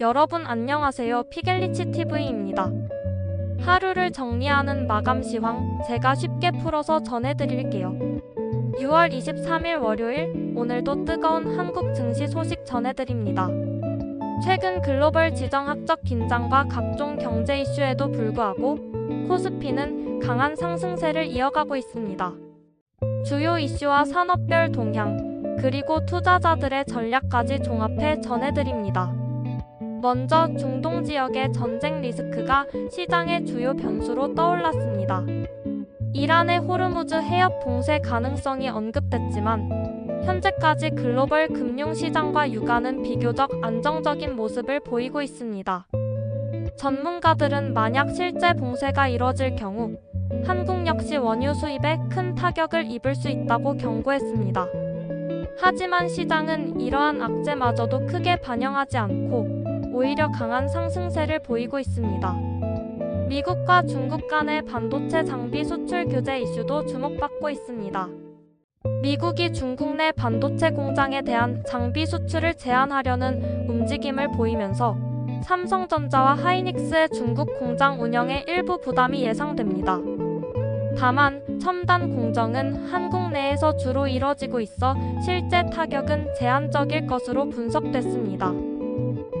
여러분 안녕하세요. 피겔리치 TV입니다. 하루를 정리하는 마감 시황 제가 쉽게 풀어서 전해드릴게요. 6월 23일 월요일 오늘도 뜨거운 한국 증시 소식 전해드립니다. 최근 글로벌 지정학적 긴장과 각종 경제 이슈에도 불구하고 코스피는 강한 상승세를 이어가고 있습니다. 주요 이슈와 산업별 동향, 그리고 투자자들의 전략까지 종합해 전해드립니다. 먼저 중동 지역의 전쟁 리스크가 시장의 주요 변수로 떠올랐습니다. 이란의 호르무즈 해협 봉쇄 가능성이 언급됐지만 현재까지 글로벌 금융시장과 유가는 비교적 안정적인 모습을 보이고 있습니다. 전문가들은 만약 실제 봉쇄가 이뤄질 경우 한국 역시 원유 수입에 큰 타격을 입을 수 있다고 경고했습니다. 하지만 시장은 이러한 악재마저도 크게 반영하지 않고 오히려 강한 상승세를 보이고 있습니다. 미국과 중국 간의 반도체 장비 수출 규제 이슈도 주목받고 있습니다. 미국이 중국 내 반도체 공장에 대한 장비 수출을 제한하려는 움직임을 보이면서 삼성전자와 하이닉스의 중국 공장 운영에 일부 부담이 예상됩니다. 다만 첨단 공정은 한국 내에서 주로 이뤄지고 있어 실제 타격은 제한적일 것으로 분석됐습니다.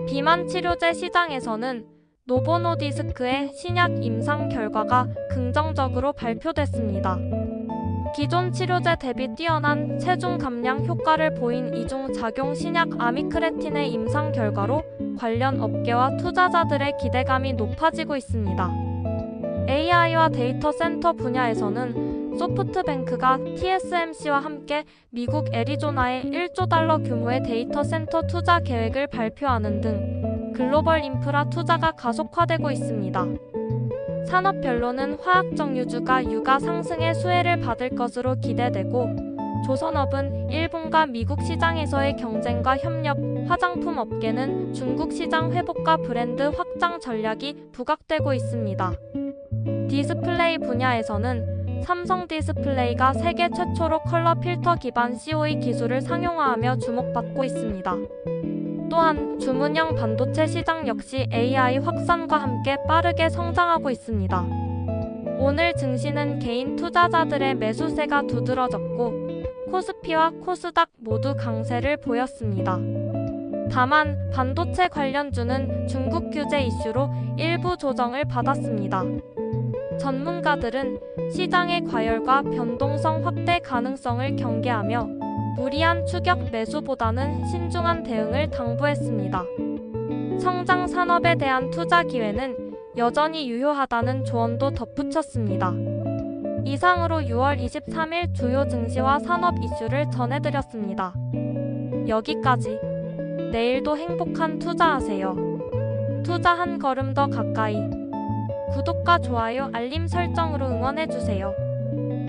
비만 치료제 시장에서는 노보노디스크의 신약 임상 결과가 긍정적으로 발표됐습니다. 기존 치료제 대비 뛰어난 체중 감량 효과를 보인 이중 작용 신약 아미크레틴의 임상 결과로 관련 업계와 투자자들의 기대감이 높아지고 있습니다. AI와 데이터 센터 분야에서는 소프트뱅크가 TSMC와 함께 미국 애리조나에 1조 달러 규모의 데이터 센터 투자 계획을 발표하는 등 글로벌 인프라 투자가 가속화되고 있습니다. 산업별로는 화학 정유주가 유가 상승의 수혜를 받을 것으로 기대되고 조선업은 일본과 미국 시장에서의 경쟁과 협력, 화장품 업계는 중국 시장 회복과 브랜드 확장 전략이 부각되고 있습니다. 디스플레이 분야에서는 삼성 디스플레이가 세계 최초로 컬러 필터 기반 COE 기술을 상용화하며 주목받고 있습니다. 또한 주문형 반도체 시장 역시 AI 확산과 함께 빠르게 성장하고 있습니다. 오늘 증시는 개인 투자자들의 매수세가 두드러졌고 코스피와 코스닥 모두 강세를 보였습니다. 다만 반도체 관련주는 중국 규제 이슈로 일부 조정을 받았습니다. 전문가들은 시장의 과열과 변동성 확대 가능성을 경계하며 무리한 추격 매수보다는 신중한 대응을 당부했습니다. 성장 산업에 대한 투자 기회는 여전히 유효하다는 조언도 덧붙였습니다. 이상으로 6월 23일 주요 증시와 산업 이슈를 전해드렸습니다. 여기까지. 내일도 행복한 투자하세요. 투자 한 걸음 더 가까이. 구독과 좋아요, 알림 설정으로 응원해주세요.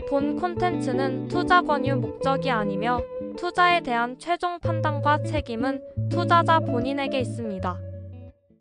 본 콘텐츠는 투자 권유 목적이 아니며 투자에 대한 최종 판단과 책임은 투자자 본인에게 있습니다.